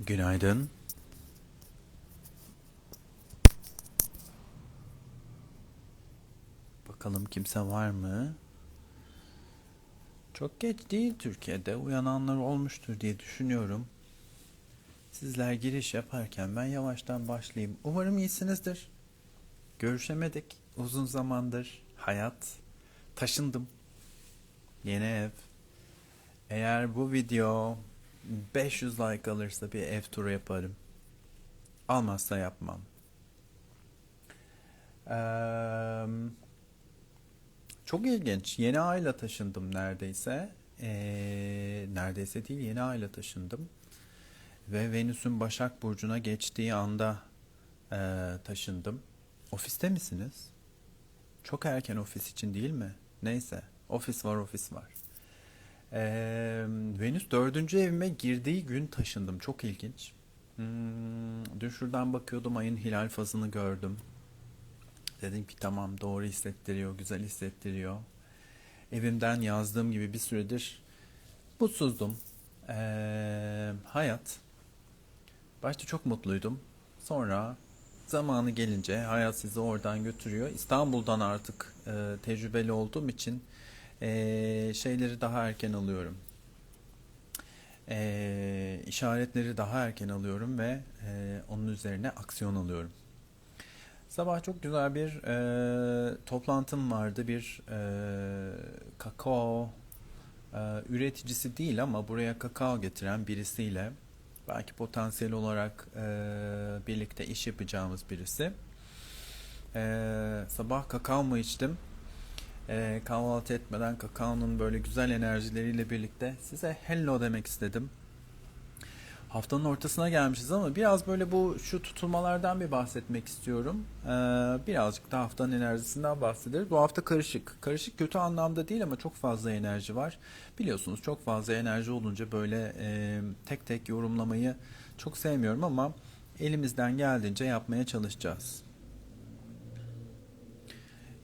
Günaydın. Bakalım kimse var mı? Çok geç değil Türkiye'de. Uyananlar olmuştur diye düşünüyorum. Sizler giriş yaparken ben yavaştan başlayayım. Umarım iyisinizdir. Görüşemedik uzun zamandır. Hayat. Taşındım. Yeni ev. Eğer bu video 500 like alırsa bir ev turu yaparım. Almazsa yapmam. Eee, çok ilginç. Yeni ayla taşındım neredeyse. Eee, neredeyse değil yeni ayla taşındım. Ve Venüs'ün Başak Burcu'na geçtiği anda eee, taşındım. Ofiste misiniz? Çok erken ofis için değil mi? Neyse. Ofis var ofis var. Eee, Venüs dördüncü evime girdiği gün taşındım. Çok ilginç. Hmm, dün şuradan bakıyordum ayın hilal fazını gördüm. Dedim ki tamam doğru hissettiriyor, güzel hissettiriyor. Evimden yazdığım gibi bir süredir mutsuzdum. Eee, hayat. Başta çok mutluydum. Sonra zamanı gelince hayat sizi oradan götürüyor. İstanbul'dan artık e, tecrübeli olduğum için e, şeyleri daha erken alıyorum. E, işaretleri daha erken alıyorum ve e, onun üzerine aksiyon alıyorum. Sabah çok güzel bir e, toplantım vardı. Bir e, kakao e, üreticisi değil ama buraya kakao getiren birisiyle belki potansiyel olarak e, birlikte iş yapacağımız birisi. E, sabah kakao mu içtim? E, kahvaltı etmeden kakaonun böyle güzel enerjileriyle birlikte size hello demek istedim. Haftanın ortasına gelmişiz ama biraz böyle bu şu tutulmalardan bir bahsetmek istiyorum. Ee, birazcık da haftanın enerjisinden bahsederiz. Bu hafta karışık. Karışık kötü anlamda değil ama çok fazla enerji var. Biliyorsunuz çok fazla enerji olunca böyle e, tek tek yorumlamayı çok sevmiyorum ama elimizden geldiğince yapmaya çalışacağız.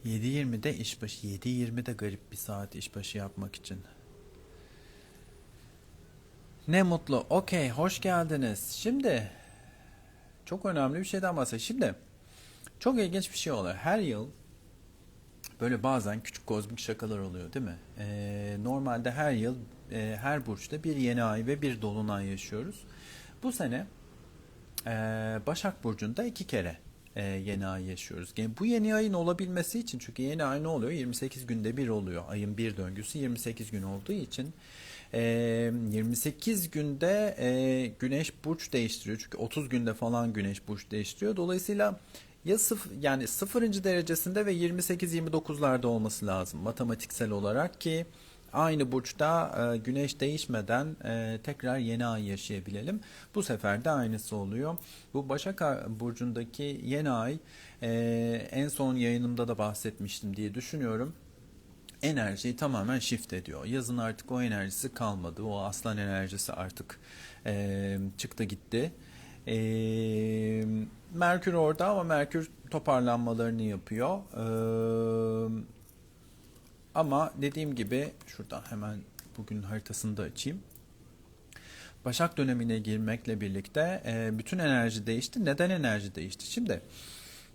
7.20'de işbaşı. 7.20'de garip bir saat işbaşı yapmak için. Ne mutlu. Okey, hoş geldiniz. Şimdi çok önemli bir şeyden bahsedeyim. Şimdi çok ilginç bir şey oluyor. Her yıl böyle bazen küçük kozmik şakalar oluyor, değil mi? Ee, normalde her yıl e, her burçta bir yeni ay ve bir dolunay yaşıyoruz. Bu sene e, Başak Burcu'nda iki kere e, yeni ay yaşıyoruz. Yani bu yeni ayın olabilmesi için çünkü yeni ay ne oluyor? 28 günde bir oluyor. Ayın bir döngüsü 28 gün olduğu için e, 28 günde e, Güneş burç değiştiriyor. Çünkü 30 günde falan Güneş burç değiştiriyor. Dolayısıyla ya sıfır, yani 0. derecesinde ve 28-29'larda olması lazım matematiksel olarak ki aynı burçta e, güneş değişmeden e, tekrar yeni ay yaşayabilelim. Bu sefer de aynısı oluyor. Bu Başak burcundaki yeni ay e, en son yayınımda da bahsetmiştim diye düşünüyorum. Enerjiyi tamamen shift ediyor. Yazın artık o enerjisi kalmadı. O aslan enerjisi artık e, çıktı gitti. E, Merkür orada ama Merkür toparlanmalarını yapıyor. E, ama dediğim gibi şuradan hemen bugün haritasını da açayım. Başak dönemine girmekle birlikte e, bütün enerji değişti. Neden enerji değişti? Şimdi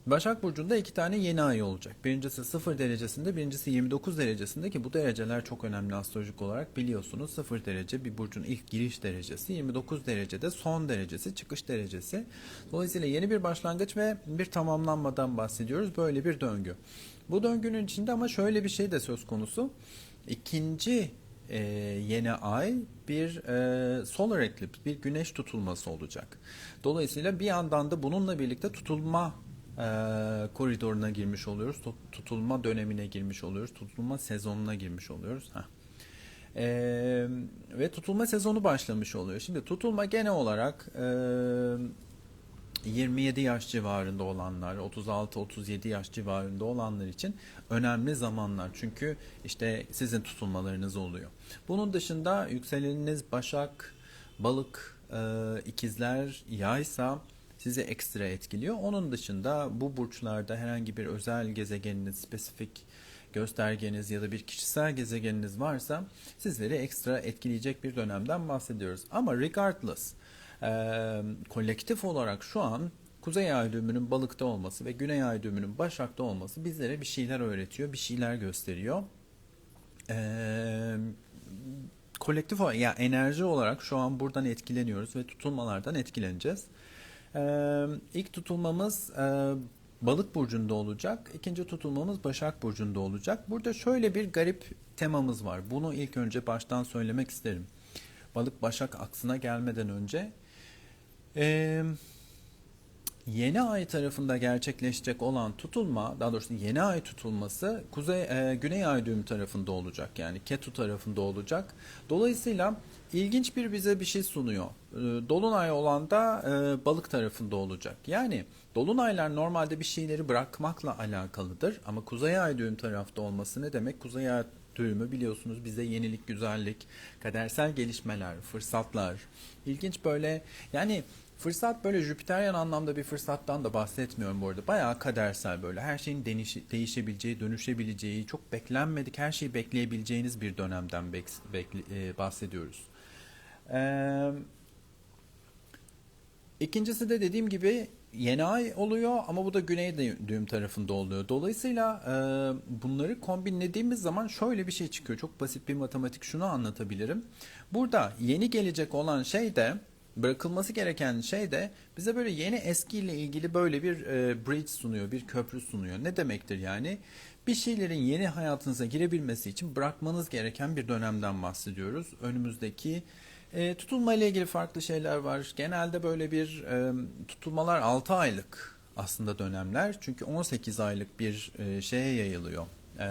Başak Burcu'nda iki tane yeni ay olacak. Birincisi 0 derecesinde, birincisi 29 derecesinde ki bu dereceler çok önemli astrolojik olarak biliyorsunuz. 0 derece bir burcun ilk giriş derecesi, 29 derecede son derecesi, çıkış derecesi. Dolayısıyla yeni bir başlangıç ve bir tamamlanmadan bahsediyoruz. Böyle bir döngü. Bu döngünün içinde ama şöyle bir şey de söz konusu. İkinci e, yeni ay bir e, solar eclipse, bir güneş tutulması olacak. Dolayısıyla bir yandan da bununla birlikte tutulma e, koridoruna girmiş oluyoruz. Tutulma dönemine girmiş oluyoruz. Tutulma sezonuna girmiş oluyoruz. Heh. E, ve tutulma sezonu başlamış oluyor. Şimdi tutulma gene olarak e, 27 yaş civarında olanlar, 36-37 yaş civarında olanlar için önemli zamanlar. Çünkü işte sizin tutulmalarınız oluyor. Bunun dışında yükseleniniz Başak, Balık, ikizler, Yaysa sizi ekstra etkiliyor. Onun dışında bu burçlarda herhangi bir özel gezegeniniz, spesifik göstergeniz ya da bir kişisel gezegeniniz varsa sizleri ekstra etkileyecek bir dönemden bahsediyoruz. Ama regardless e, kolektif olarak şu an Kuzey Ay düğümünün balıkta olması ve Güney Ay düğümünün başakta olması bizlere bir şeyler öğretiyor, bir şeyler gösteriyor. Ee, kolektif olarak, yani enerji olarak şu an buradan etkileniyoruz ve tutulmalardan etkileneceğiz. Ee, ilk tutulmamız e, balık burcunda olacak. İkinci tutulmamız Başak burcunda olacak. Burada şöyle bir garip temamız var. Bunu ilk önce baştan söylemek isterim. Balık Başak aksına gelmeden önce. Eee Yeni ay tarafında gerçekleşecek olan tutulma, daha doğrusu yeni ay tutulması kuzey e, güney ay düğümü tarafında olacak. Yani Ketu tarafında olacak. Dolayısıyla ilginç bir bize bir şey sunuyor. E, dolunay olan da e, balık tarafında olacak. Yani dolunaylar normalde bir şeyleri bırakmakla alakalıdır ama kuzey ay düğüm tarafta olması ne demek? Kuzey ay düğümü biliyorsunuz bize yenilik, güzellik, kadersel gelişmeler, fırsatlar, ilginç böyle yani Fırsat böyle Jüpiteryen anlamda bir fırsattan da bahsetmiyorum bu arada. Bayağı kadersel böyle. Her şeyin değişi, değişebileceği, dönüşebileceği, çok beklenmedik her şeyi bekleyebileceğiniz bir dönemden bek, bekle, e, bahsediyoruz. Ee, ikincisi de dediğim gibi yeni ay oluyor ama bu da güney düğüm tarafında oluyor. Dolayısıyla e, bunları kombinlediğimiz zaman şöyle bir şey çıkıyor. Çok basit bir matematik şunu anlatabilirim. Burada yeni gelecek olan şey de bırakılması gereken şey de bize böyle yeni eskiyle ilgili böyle bir e, bridge sunuyor, bir köprü sunuyor. Ne demektir yani? Bir şeylerin yeni hayatınıza girebilmesi için bırakmanız gereken bir dönemden bahsediyoruz. Önümüzdeki e, tutulma ile ilgili farklı şeyler var. Genelde böyle bir e, tutulmalar 6 aylık aslında dönemler. Çünkü 18 aylık bir e, şeye yayılıyor. E,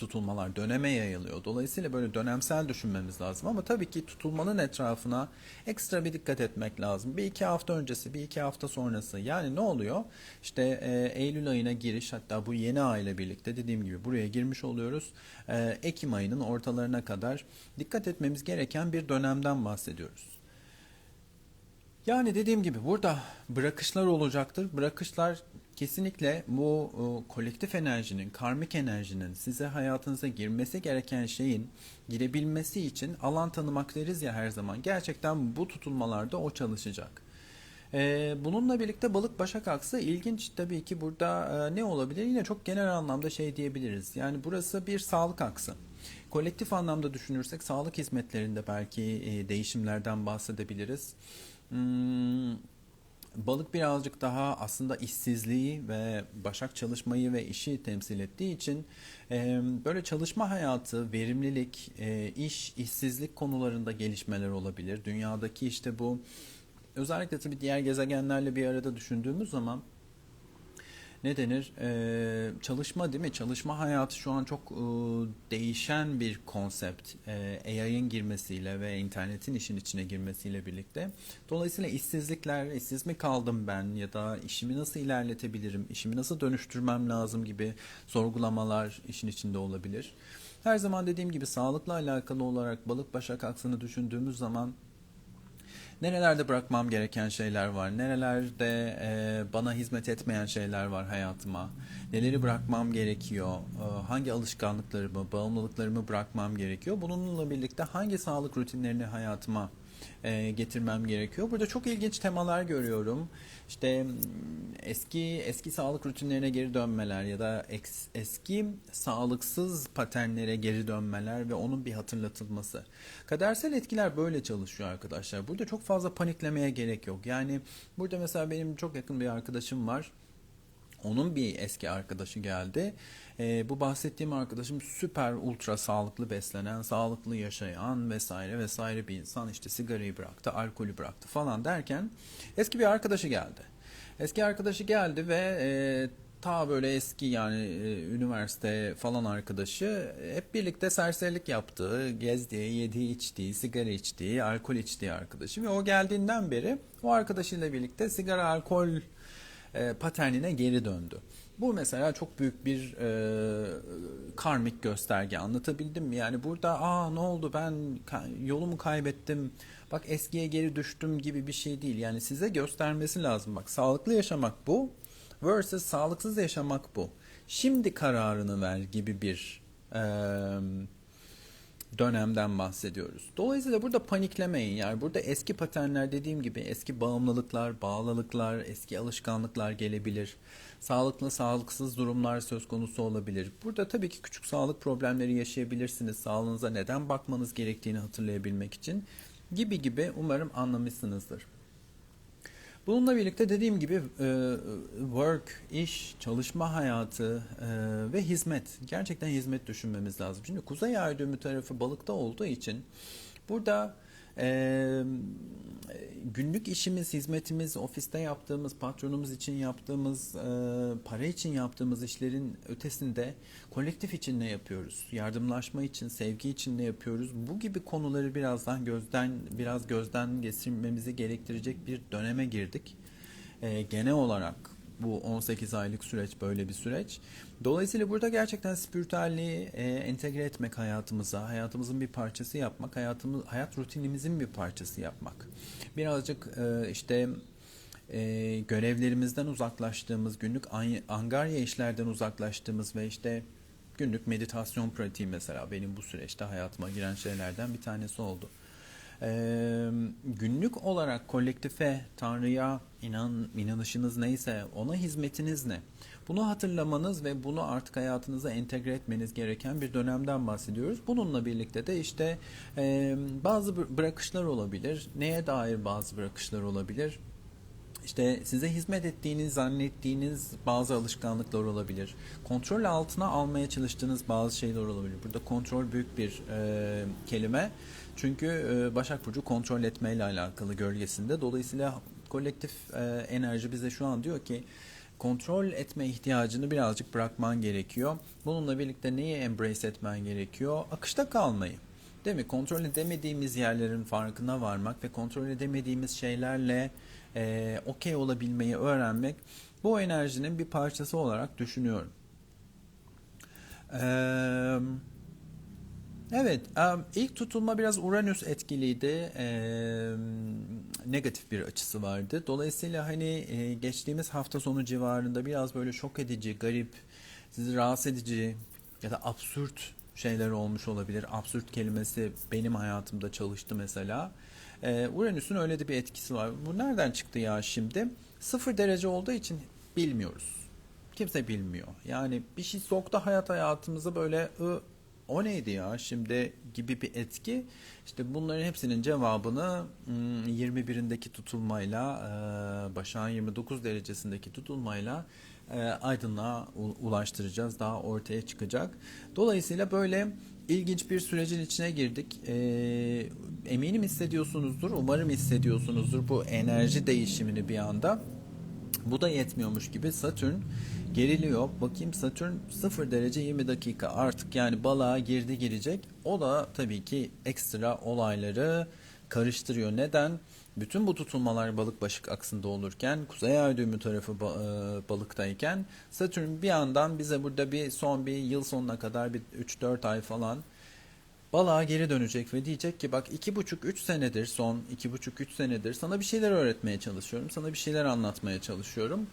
tutulmalar döneme yayılıyor. Dolayısıyla böyle dönemsel düşünmemiz lazım. Ama tabii ki tutulmanın etrafına ekstra bir dikkat etmek lazım. Bir iki hafta öncesi, bir iki hafta sonrası. Yani ne oluyor? İşte e, Eylül ayına giriş hatta bu yeni ay birlikte dediğim gibi buraya girmiş oluyoruz. E, Ekim ayının ortalarına kadar dikkat etmemiz gereken bir dönemden bahsediyoruz. Yani dediğim gibi burada bırakışlar olacaktır. Bırakışlar kesinlikle bu e, kolektif enerjinin, karmik enerjinin size hayatınıza girmesi gereken şeyin girebilmesi için alan tanımak deriz ya her zaman. Gerçekten bu tutulmalarda o çalışacak. E, bununla birlikte balık başak aksı ilginç tabii ki burada e, ne olabilir? Yine çok genel anlamda şey diyebiliriz. Yani burası bir sağlık aksı. Kolektif anlamda düşünürsek sağlık hizmetlerinde belki değişimlerden bahsedebiliriz. Hmm, balık birazcık daha aslında işsizliği ve başak çalışmayı ve işi temsil ettiği için böyle çalışma hayatı, verimlilik, iş, işsizlik konularında gelişmeler olabilir. Dünyadaki işte bu özellikle tabii diğer gezegenlerle bir arada düşündüğümüz zaman ne denir? Ee, çalışma değil mi? Çalışma hayatı şu an çok e, değişen bir konsept. E, AI'ın girmesiyle ve internetin işin içine girmesiyle birlikte. Dolayısıyla işsizlikler, işsiz mi kaldım ben ya da işimi nasıl ilerletebilirim, işimi nasıl dönüştürmem lazım gibi sorgulamalar işin içinde olabilir. Her zaman dediğim gibi sağlıkla alakalı olarak balık başak aksını düşündüğümüz zaman Nerelerde bırakmam gereken şeyler var? Nerelerde e, bana hizmet etmeyen şeyler var hayatıma? Neleri bırakmam gerekiyor? E, hangi alışkanlıklarımı, bağımlılıklarımı bırakmam gerekiyor? Bununla birlikte hangi sağlık rutinlerini hayatıma e, getirmem gerekiyor. Burada çok ilginç temalar görüyorum. İşte eski eski sağlık rutinlerine geri dönmeler ya da eks, eski sağlıksız paternlere geri dönmeler ve onun bir hatırlatılması. Kadersel etkiler böyle çalışıyor arkadaşlar. Burada çok fazla paniklemeye gerek yok. Yani burada mesela benim çok yakın bir arkadaşım var. Onun bir eski arkadaşı geldi. E, bu bahsettiğim arkadaşım süper ultra sağlıklı beslenen, sağlıklı yaşayan vesaire vesaire bir insan. İşte sigarayı bıraktı, alkolü bıraktı falan derken eski bir arkadaşı geldi. Eski arkadaşı geldi ve e, ta böyle eski yani e, üniversite falan arkadaşı hep birlikte serserilik yaptığı, gezdiği, yediği, içtiği, sigara içtiği, alkol içtiği arkadaşı ve o geldiğinden beri o arkadaşıyla birlikte sigara, alkol e, paternine geri döndü. Bu mesela çok büyük bir e, karmik gösterge anlatabildim mi? Yani burada aa ne oldu ben yolumu kaybettim bak eskiye geri düştüm gibi bir şey değil. Yani size göstermesi lazım bak sağlıklı yaşamak bu versus sağlıksız yaşamak bu. Şimdi kararını ver gibi bir e, dönemden bahsediyoruz. Dolayısıyla burada paniklemeyin. Yani burada eski paternler dediğim gibi eski bağımlılıklar, bağlılıklar, eski alışkanlıklar gelebilir. Sağlıklı, sağlıksız durumlar söz konusu olabilir. Burada tabii ki küçük sağlık problemleri yaşayabilirsiniz. Sağlığınıza neden bakmanız gerektiğini hatırlayabilmek için gibi gibi umarım anlamışsınızdır. Bununla birlikte dediğim gibi e, work, iş, çalışma hayatı e, ve hizmet. Gerçekten hizmet düşünmemiz lazım. Şimdi kuzey ay düğümü tarafı balıkta olduğu için burada günlük işimiz, hizmetimiz, ofiste yaptığımız, patronumuz için yaptığımız, para için yaptığımız işlerin ötesinde kolektif için ne yapıyoruz? Yardımlaşma için, sevgi için ne yapıyoruz? Bu gibi konuları birazdan gözden biraz gözden geçirmemizi gerektirecek bir döneme girdik. genel olarak bu 18 aylık süreç böyle bir süreç. Dolayısıyla burada gerçekten spiritüelliği e, entegre etmek hayatımıza, hayatımızın bir parçası yapmak, hayatımız hayat rutinimizin bir parçası yapmak. Birazcık e, işte e, görevlerimizden uzaklaştığımız, günlük angarya işlerden uzaklaştığımız ve işte günlük meditasyon pratiği mesela benim bu süreçte hayatıma giren şeylerden bir tanesi oldu. Ee, günlük olarak kolektife, Tanrı'ya inan, inanışınız neyse ona hizmetiniz ne? Bunu hatırlamanız ve bunu artık hayatınıza entegre etmeniz gereken bir dönemden bahsediyoruz. Bununla birlikte de işte e, bazı bırakışlar olabilir. Neye dair bazı bırakışlar olabilir? İşte size hizmet ettiğiniz, zannettiğiniz bazı alışkanlıklar olabilir. Kontrol altına almaya çalıştığınız bazı şeyler olabilir. Burada kontrol büyük bir e, kelime. Çünkü e, Başak Burcu kontrol etmeyle alakalı gölgesinde. Dolayısıyla kolektif e, enerji bize şu an diyor ki kontrol etme ihtiyacını birazcık bırakman gerekiyor. Bununla birlikte neyi embrace etmen gerekiyor? Akışta kalmayı. Değil mi? Kontrol edemediğimiz yerlerin farkına varmak ve kontrol edemediğimiz şeylerle e, okey olabilmeyi öğrenmek bu enerjinin bir parçası olarak düşünüyorum. Eee Evet, ilk tutulma biraz Uranüs etkiliydi. Negatif bir açısı vardı. Dolayısıyla hani geçtiğimiz hafta sonu civarında biraz böyle şok edici, garip, sizi rahatsız edici ya da absürt şeyler olmuş olabilir. Absürt kelimesi benim hayatımda çalıştı mesela. Uranüs'ün öyle de bir etkisi var. Bu nereden çıktı ya şimdi? Sıfır derece olduğu için bilmiyoruz. Kimse bilmiyor. Yani bir şey soktu hayat hayatımıza böyle o neydi ya şimdi gibi bir etki. İşte bunların hepsinin cevabını 21'indeki hmm, tutulmayla Başak'ın 29 derecesindeki tutulmayla aydınlığa ulaştıracağız. Daha ortaya çıkacak. Dolayısıyla böyle ilginç bir sürecin içine girdik. Eminim hissediyorsunuzdur. Umarım hissediyorsunuzdur bu enerji değişimini bir anda. Bu da yetmiyormuş gibi Satürn geriliyor. Bakayım Satürn 0 derece 20 dakika artık yani balığa girdi girecek. O da tabii ki ekstra olayları karıştırıyor. Neden? Bütün bu tutulmalar balık başık aksında olurken kuzey ay düğümü tarafı e, balıktayken Satürn bir yandan bize burada bir son bir yıl sonuna kadar bir 3-4 ay falan balığa geri dönecek ve diyecek ki bak 2,5-3 senedir son 2,5-3 senedir sana bir şeyler öğretmeye çalışıyorum. Sana bir şeyler anlatmaya çalışıyorum.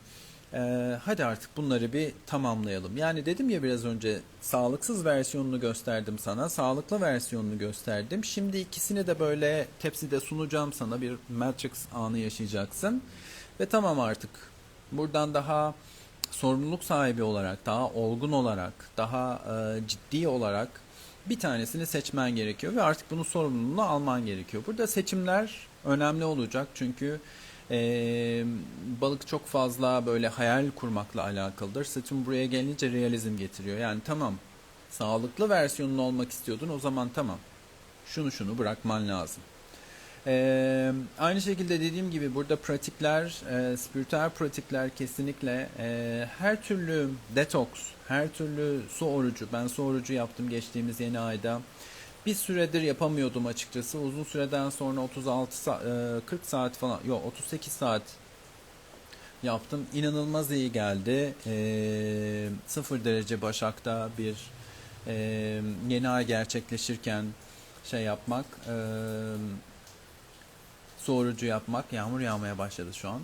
Ee, hadi artık bunları bir tamamlayalım. Yani dedim ya biraz önce sağlıksız versiyonunu gösterdim sana, sağlıklı versiyonunu gösterdim. Şimdi ikisini de böyle tepside sunacağım sana bir Matrix anı yaşayacaksın. Ve tamam artık buradan daha sorumluluk sahibi olarak, daha olgun olarak, daha e, ciddi olarak bir tanesini seçmen gerekiyor ve artık bunun sorumluluğunu alman gerekiyor. Burada seçimler önemli olacak çünkü e, balık çok fazla böyle hayal kurmakla alakalıdır. Satürn buraya gelince realizm getiriyor. Yani tamam sağlıklı versiyonun olmak istiyordun o zaman tamam. Şunu şunu bırakman lazım. Ee, aynı şekilde dediğim gibi burada pratikler, e, spiritüel pratikler kesinlikle e, her türlü detoks, her türlü su orucu, ben su orucu yaptım geçtiğimiz yeni ayda bir süredir yapamıyordum açıkçası. Uzun süreden sonra 36 saat, 40 saat falan yok 38 saat yaptım. İnanılmaz iyi geldi. E, 0 derece Başak'ta bir e, yeni ay gerçekleşirken şey yapmak e, sorucu yapmak. Yağmur yağmaya başladı şu an.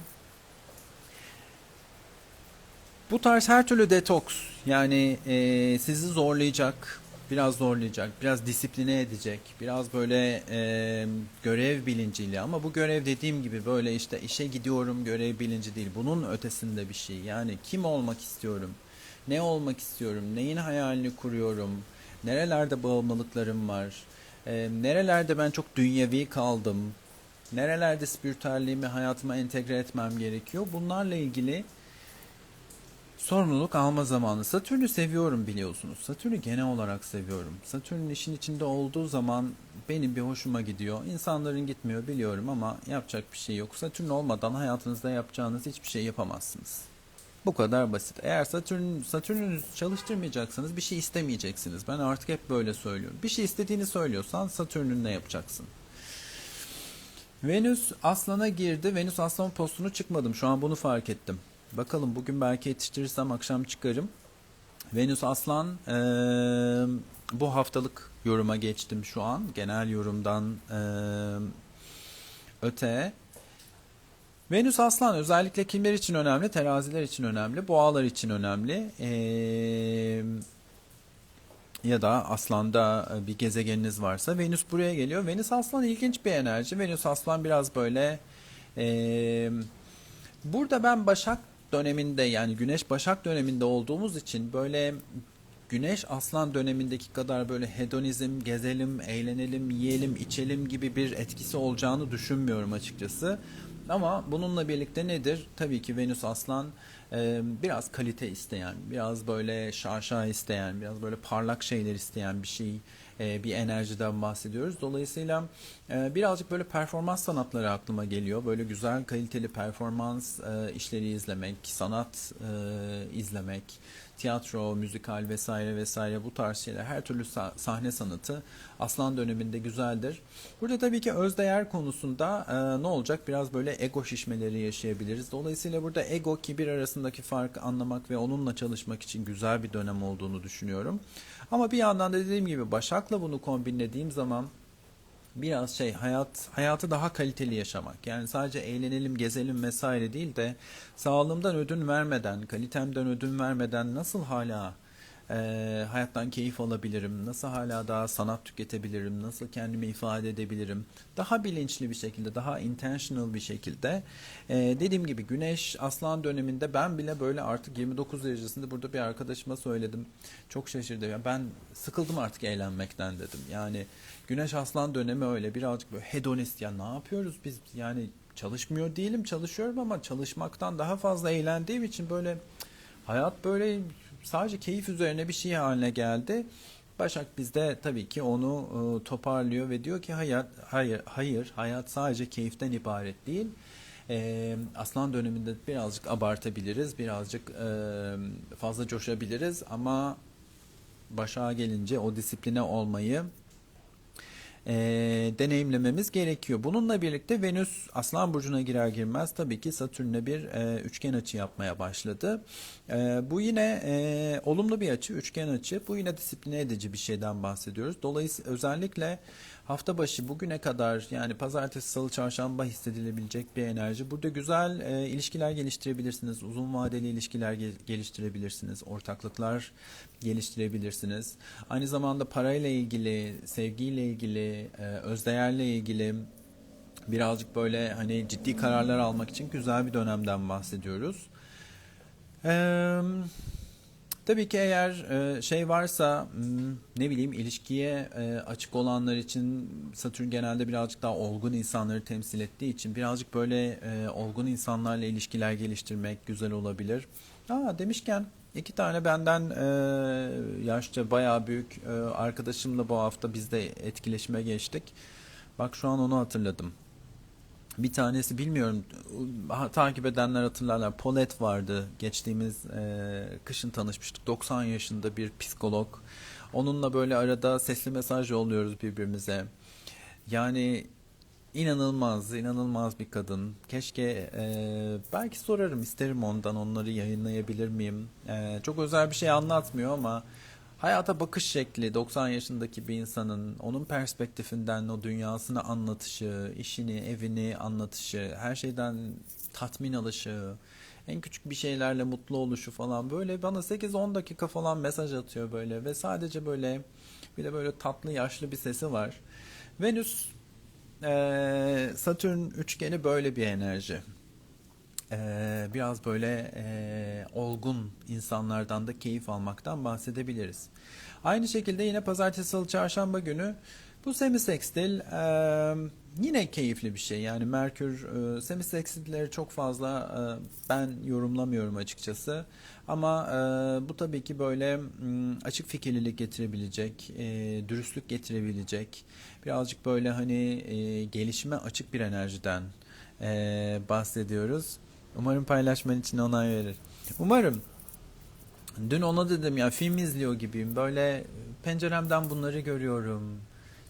Bu tarz her türlü detoks yani e, sizi zorlayacak, biraz zorlayacak, biraz disipline edecek, biraz böyle e, görev bilinciyle ama bu görev dediğim gibi böyle işte işe gidiyorum görev bilinci değil. Bunun ötesinde bir şey. Yani kim olmak istiyorum? Ne olmak istiyorum? Neyin hayalini kuruyorum? Nerelerde bağımlılıklarım var? E, nerelerde ben çok dünyevi kaldım? Nerelerde spiritüelliğimi hayatıma entegre etmem gerekiyor? Bunlarla ilgili Sorumluluk alma zamanı. Satürn'ü seviyorum biliyorsunuz. Satürn'ü genel olarak seviyorum. Satürn'ün işin içinde olduğu zaman benim bir hoşuma gidiyor. İnsanların gitmiyor biliyorum ama yapacak bir şey yok. Satürn olmadan hayatınızda yapacağınız hiçbir şey yapamazsınız. Bu kadar basit. Eğer Satürn Satürn'ü çalıştırmayacaksanız bir şey istemeyeceksiniz. Ben artık hep böyle söylüyorum. Bir şey istediğini söylüyorsan Satürn'ün ne yapacaksın? Venüs Aslan'a girdi. Venüs Aslan postunu çıkmadım. Şu an bunu fark ettim. Bakalım bugün belki yetiştirirsem akşam çıkarım. Venüs Aslan eee, bu haftalık yoruma geçtim şu an. Genel yorumdan eee, öte. Venüs Aslan özellikle kimler için önemli? Teraziler için önemli, boğalar için önemli. Eee, ya da Aslan'da e, bir gezegeniniz varsa Venüs buraya geliyor. Venüs Aslan ilginç bir enerji. Venüs Aslan biraz böyle eee, burada ben Başak döneminde yani Güneş Başak döneminde olduğumuz için böyle Güneş Aslan dönemindeki kadar böyle hedonizm, gezelim, eğlenelim, yiyelim, içelim gibi bir etkisi olacağını düşünmüyorum açıkçası. Ama bununla birlikte nedir? Tabii ki Venüs Aslan e, biraz kalite isteyen, biraz böyle şaşa isteyen, biraz böyle parlak şeyler isteyen bir şey, e, bir enerjiden bahsediyoruz. Dolayısıyla e, birazcık böyle performans sanatları aklıma geliyor. Böyle güzel, kaliteli performans e, işleri izlemek, sanat izlemek, tiyatro, müzikal vesaire vesaire bu tarz şeyler, her türlü sa- sahne sanatı Aslan döneminde güzeldir. Burada tabii ki özdeğer konusunda ne olacak? Biraz böyle ego şişmeleri yaşayabiliriz. Dolayısıyla burada ego kibir arasındaki farkı anlamak ve onunla çalışmak için güzel bir dönem olduğunu düşünüyorum. Ama bir yandan da dediğim gibi Başak'la bunu kombinlediğim zaman biraz şey hayat hayatı daha kaliteli yaşamak. Yani sadece eğlenelim, gezelim vesaire değil de sağlığımdan ödün vermeden, kalitemden ödün vermeden nasıl hala e, hayattan keyif alabilirim, nasıl hala daha sanat tüketebilirim, nasıl kendimi ifade edebilirim, daha bilinçli bir şekilde, daha intentional bir şekilde. E, dediğim gibi Güneş Aslan döneminde ben bile böyle artık 29 derecesinde burada bir arkadaşıma söyledim. Çok şaşırdı. Yani ben sıkıldım artık eğlenmekten dedim. Yani Güneş Aslan dönemi öyle birazcık böyle hedonist ya ne yapıyoruz biz yani çalışmıyor değilim çalışıyorum ama çalışmaktan daha fazla eğlendiğim için böyle hayat böyle sadece keyif üzerine bir şey haline geldi. Başak bizde tabii ki onu e, toparlıyor ve diyor ki hayat hayır hayır hayat sadece keyiften ibaret değil. E, Aslan döneminde birazcık abartabiliriz, birazcık e, fazla coşabiliriz ama Başak'a gelince o disipline olmayı e, deneyimlememiz gerekiyor. Bununla birlikte Venüs Aslan Burcu'na girer girmez tabii ki Satürn'le bir e, üçgen açı yapmaya başladı. E, bu yine e, olumlu bir açı, üçgen açı. Bu yine disipline edici bir şeyden bahsediyoruz. Dolayısıyla özellikle hafta başı bugüne kadar yani pazartesi, salı, çarşamba hissedilebilecek bir enerji. Burada güzel e, ilişkiler geliştirebilirsiniz. Uzun vadeli ilişkiler gel- geliştirebilirsiniz. Ortaklıklar geliştirebilirsiniz. Aynı zamanda parayla ilgili, sevgiyle ilgili, e, özdeğerle ilgili birazcık böyle hani ciddi kararlar almak için güzel bir dönemden bahsediyoruz. Eee Tabii ki eğer e, şey varsa hmm, ne bileyim ilişkiye e, açık olanlar için Satürn genelde birazcık daha olgun insanları temsil ettiği için birazcık böyle e, olgun insanlarla ilişkiler geliştirmek güzel olabilir. Aa, demişken iki tane benden yaşça bayağı büyük arkadaşımla bu hafta biz de etkileşime geçtik. Bak şu an onu hatırladım. Bir tanesi bilmiyorum takip edenler hatırlarlar. Paulette vardı. Geçtiğimiz e, kışın tanışmıştık. 90 yaşında bir psikolog. Onunla böyle arada sesli mesaj yolluyoruz birbirimize. Yani inanılmaz, inanılmaz bir kadın. Keşke e, belki sorarım, isterim ondan onları yayınlayabilir miyim? E, çok özel bir şey anlatmıyor ama hayata bakış şekli 90 yaşındaki bir insanın onun perspektifinden o dünyasını anlatışı, işini, evini anlatışı, her şeyden tatmin alışı, en küçük bir şeylerle mutlu oluşu falan böyle bana 8-10 dakika falan mesaj atıyor böyle ve sadece böyle bir de böyle tatlı yaşlı bir sesi var. Venüs e, Satürn üçgeni böyle bir enerji. E, biraz böyle e, olgun insanlardan da keyif almaktan bahsedebiliriz. Aynı şekilde yine pazartesi, salı, çarşamba günü bu semisekstil e, yine keyifli bir şey. Yani Merkür e, semisekstilleri çok fazla e, ben yorumlamıyorum açıkçası. Ama e, bu tabii ki böyle açık fikirlilik getirebilecek, e, dürüstlük getirebilecek, birazcık böyle hani e, gelişime açık bir enerjiden e, bahsediyoruz. Umarım paylaşman için onay verir. Umarım. Dün ona dedim ya film izliyor gibiyim. Böyle penceremden bunları görüyorum.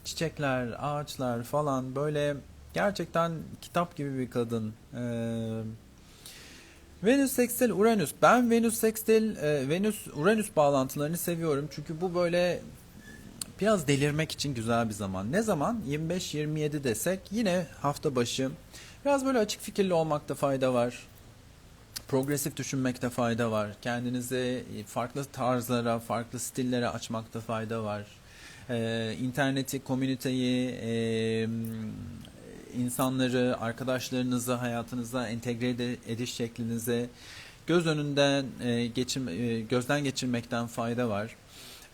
Çiçekler, ağaçlar falan böyle gerçekten kitap gibi bir kadın. Ee, Venüs sekstil Uranüs. Ben Venüs sekstil e, Venüs Uranüs bağlantılarını seviyorum. Çünkü bu böyle biraz delirmek için güzel bir zaman. Ne zaman? 25-27 desek yine hafta başı. Biraz böyle açık fikirli olmakta fayda var. Progresif düşünmekte fayda var. Kendinizi farklı tarzlara, farklı stillere açmakta fayda var. Ee, interneti, komüniteyi, e, insanları, arkadaşlarınızı hayatınıza entegre ediş şeklinize göz önünden e, geçir, e, gözden geçirmekten fayda var.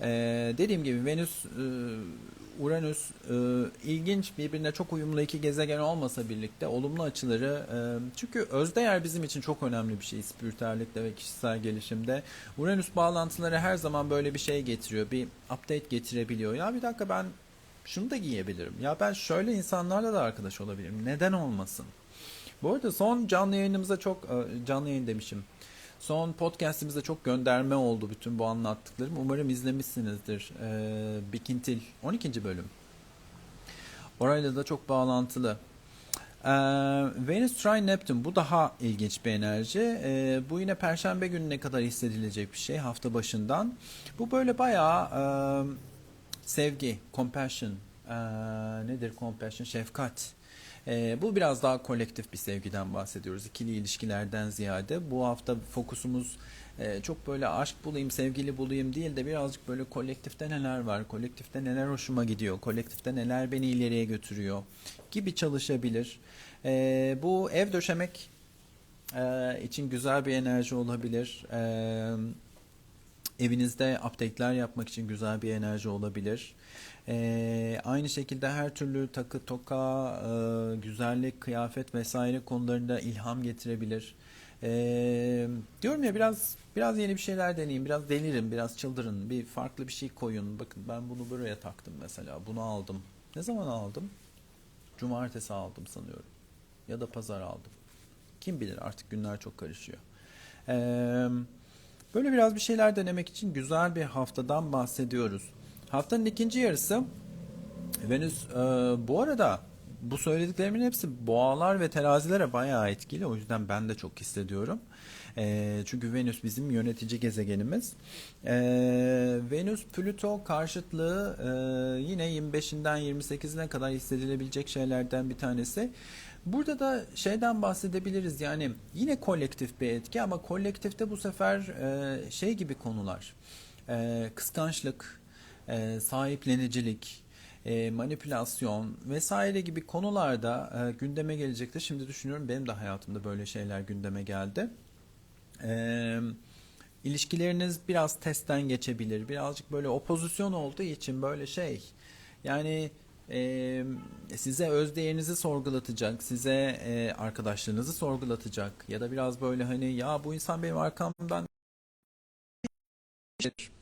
Ee, dediğim gibi Venüs, e, Uranüs e, ilginç birbirine çok uyumlu iki gezegen olmasa birlikte olumlu açıları e, çünkü özdeğer bizim için çok önemli bir şey spiritüellikte ve kişisel gelişimde. Uranüs bağlantıları her zaman böyle bir şey getiriyor. Bir update getirebiliyor. Ya bir dakika ben şunu da giyebilirim. Ya ben şöyle insanlarla da arkadaş olabilirim. Neden olmasın? Bu arada son canlı yayınımıza çok e, canlı yayın demişim. Son podcastimizde çok gönderme oldu bütün bu anlattıklarım. Umarım izlemişsinizdir. Ee, Bikintil 12. bölüm. Orayla da çok bağlantılı. Ee, Venüs Trine Neptune bu daha ilginç bir enerji. Ee, bu yine Perşembe gününe kadar hissedilecek bir şey hafta başından. Bu böyle bayağı e, sevgi, compassion, e, nedir compassion? Şefkat. Ee, bu biraz daha kolektif bir sevgiden bahsediyoruz. İkili ilişkilerden ziyade. Bu hafta fokusumuz e, çok böyle aşk bulayım, sevgili bulayım değil de birazcık böyle kolektifte neler var, kolektifte neler hoşuma gidiyor, kolektifte neler beni ileriye götürüyor gibi çalışabilir. Ee, bu ev döşemek e, için güzel bir enerji olabilir. Ee, evinizde update'ler yapmak için güzel bir enerji olabilir. Ee, aynı şekilde her türlü takı, toka, e, güzellik, kıyafet vesaire konularında ilham getirebilir. Ee, diyorum ya biraz biraz yeni bir şeyler deneyin, biraz delirin, biraz çıldırın, bir farklı bir şey koyun. Bakın ben bunu buraya taktım mesela, bunu aldım. Ne zaman aldım? Cumartesi aldım sanıyorum. Ya da pazar aldım. Kim bilir artık günler çok karışıyor. Ee, böyle biraz bir şeyler denemek için güzel bir haftadan bahsediyoruz. Haftanın ikinci yarısı Venüs e, bu arada bu söylediklerimin hepsi boğalar ve terazilere bayağı etkili. O yüzden ben de çok hissediyorum. E, çünkü Venüs bizim yönetici gezegenimiz. E, Venüs Plüto karşıtlığı e, yine 25'inden 28'ine kadar hissedilebilecek şeylerden bir tanesi. Burada da şeyden bahsedebiliriz yani yine kolektif bir etki ama kolektifte bu sefer e, şey gibi konular. E, kıskançlık, e, sahiplenicilik, manipülasyon vesaire gibi konularda gündeme gelecektir. Şimdi düşünüyorum benim de hayatımda böyle şeyler gündeme geldi. E, ilişkileriniz biraz testten geçebilir. Birazcık böyle opozisyon olduğu için böyle şey yani e, size özdeğerinizi sorgulatacak, size e, arkadaşlarınızı sorgulatacak ya da biraz böyle hani ya bu insan benim arkamdan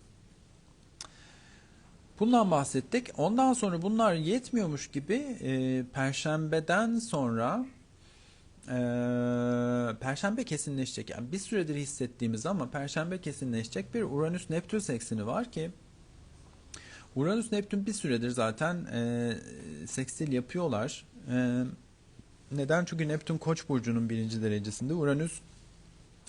Bundan bahsettik. Ondan sonra bunlar yetmiyormuş gibi e, Perşembeden sonra e, Perşembe kesinleşecek. Yani bir süredir hissettiğimiz ama Perşembe kesinleşecek bir Uranüs-Neptün seksini var ki Uranüs-Neptün bir süredir zaten e, sekstil yapıyorlar. E, neden? Çünkü Neptün Koç burcunun birinci derecesinde, Uranüs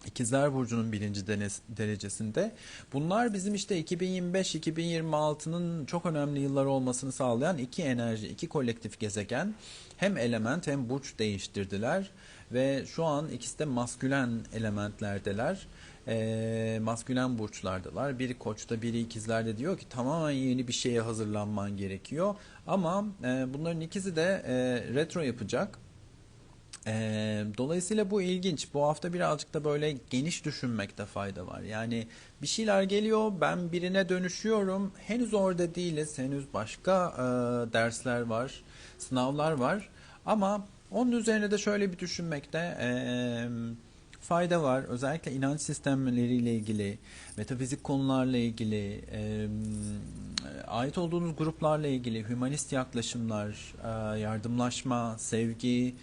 İkizler Burcu'nun birinci derecesinde. Bunlar bizim işte 2025-2026'nın çok önemli yıllar olmasını sağlayan iki enerji, iki kolektif gezegen. Hem element hem burç değiştirdiler. Ve şu an ikisi de maskülen elementlerdeler. Ee, maskülen burçlardalar. Biri koçta biri ikizlerde diyor ki tamamen yeni bir şeye hazırlanman gerekiyor. Ama e, bunların ikisi de e, retro yapacak. Ee, dolayısıyla bu ilginç. Bu hafta birazcık da böyle geniş düşünmekte fayda var. Yani bir şeyler geliyor, ben birine dönüşüyorum. Henüz orada değiliz. Henüz başka e, dersler var, sınavlar var. Ama onun üzerine de şöyle bir düşünmekte e, fayda var. Özellikle inanç sistemleriyle ilgili, metafizik konularla ilgili, e, ait olduğunuz gruplarla ilgili, hümanist yaklaşımlar, e, yardımlaşma, sevgi,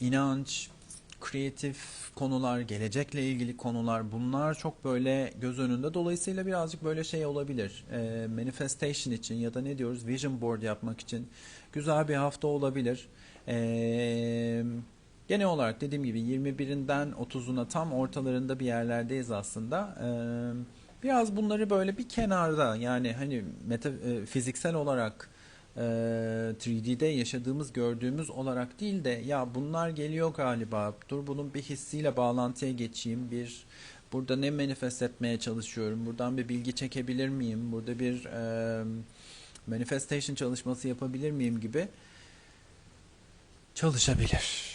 inanç, kreatif konular, gelecekle ilgili konular bunlar çok böyle göz önünde. Dolayısıyla birazcık böyle şey olabilir. E, manifestation için ya da ne diyoruz vision board yapmak için güzel bir hafta olabilir. E, genel olarak dediğim gibi 21'inden 30'una tam ortalarında bir yerlerdeyiz aslında. E, biraz bunları böyle bir kenarda yani hani meta, e, fiziksel olarak e, 3D'de yaşadığımız, gördüğümüz olarak değil de ya bunlar geliyor galiba. Dur bunun bir hissiyle bağlantıya geçeyim. Bir burada ne manifest etmeye çalışıyorum? Buradan bir bilgi çekebilir miyim? Burada bir e, manifestation çalışması yapabilir miyim gibi çalışabilir.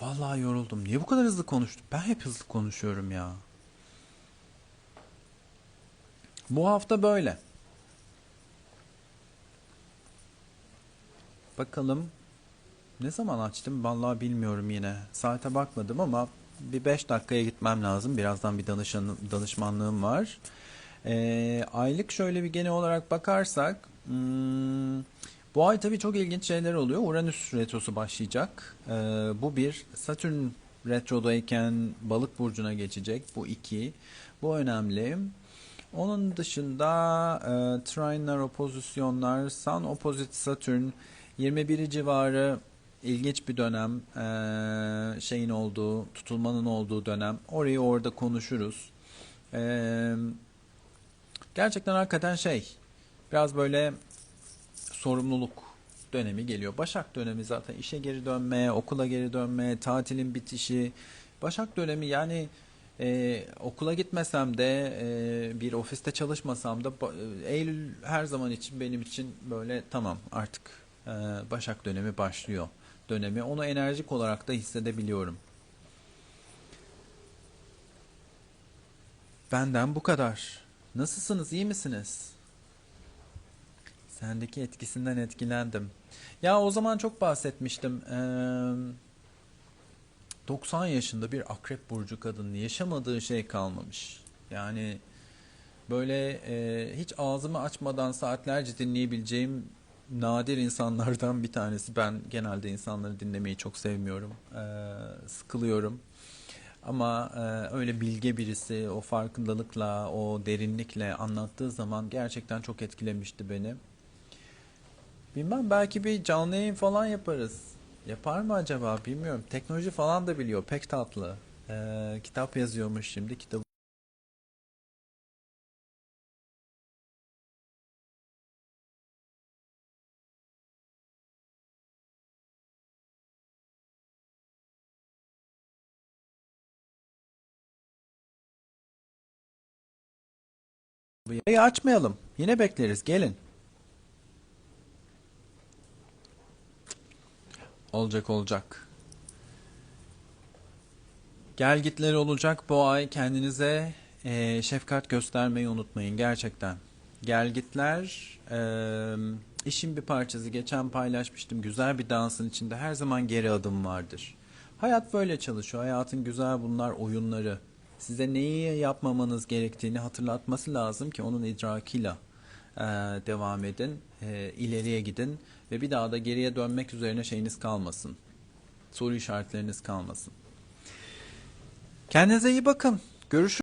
Vallahi yoruldum. Niye bu kadar hızlı konuştum? Ben hep hızlı konuşuyorum ya. Bu hafta böyle. Bakalım ne zaman açtım vallahi bilmiyorum yine. Saate bakmadım ama bir 5 dakikaya gitmem lazım. Birazdan bir danışan, danışmanlığım var. Ee, aylık şöyle bir genel olarak bakarsak hmm, bu ay tabii çok ilginç şeyler oluyor. Uranüs retrosu başlayacak. Ee, bu bir. Satürn retrodayken balık burcuna geçecek. Bu iki. Bu önemli. Onun dışında e, trine'lar, opozisyonlar, Sun opposite Satürn 21 civarı ilginç bir dönem. E, şeyin olduğu, tutulmanın olduğu dönem. Orayı orada konuşuruz. E, gerçekten hakikaten şey, biraz böyle sorumluluk dönemi geliyor. Başak dönemi zaten işe geri dönme, okula geri dönme, tatilin bitişi. Başak dönemi yani e, okula gitmesem de e, bir ofiste çalışmasam da e, Eylül her zaman için benim için böyle tamam artık e, Başak dönemi başlıyor dönemi. Onu enerjik olarak da hissedebiliyorum. Benden bu kadar. Nasılsınız? iyi misiniz? Sendeki etkisinden etkilendim. Ya o zaman çok bahsetmiştim. Eee 90 yaşında bir akrep burcu kadının yaşamadığı şey kalmamış. Yani böyle e, hiç ağzımı açmadan saatlerce dinleyebileceğim nadir insanlardan bir tanesi. Ben genelde insanları dinlemeyi çok sevmiyorum. E, sıkılıyorum. Ama e, öyle bilge birisi o farkındalıkla, o derinlikle anlattığı zaman gerçekten çok etkilemişti beni. Bilmem belki bir canlı yayın falan yaparız. Yapar mı acaba bilmiyorum. Teknoloji falan da biliyor. Pek tatlı. Ee, kitap yazıyormuş şimdi. Kitabı açmayalım. Yine bekleriz. Gelin. Olacak olacak. Gelgitleri olacak bu ay. Kendinize eee, şefkat göstermeyi unutmayın gerçekten. Gelgitler eee, işin bir parçası. Geçen paylaşmıştım. Güzel bir dansın içinde her zaman geri adım vardır. Hayat böyle çalışıyor. Hayatın güzel bunlar oyunları. Size neyi yapmamanız gerektiğini hatırlatması lazım ki onun idrakiyle eee, devam edin, eee, ileriye gidin ve bir daha da geriye dönmek üzerine şeyiniz kalmasın. Soru işaretleriniz kalmasın. Kendinize iyi bakın. Görüşürüz.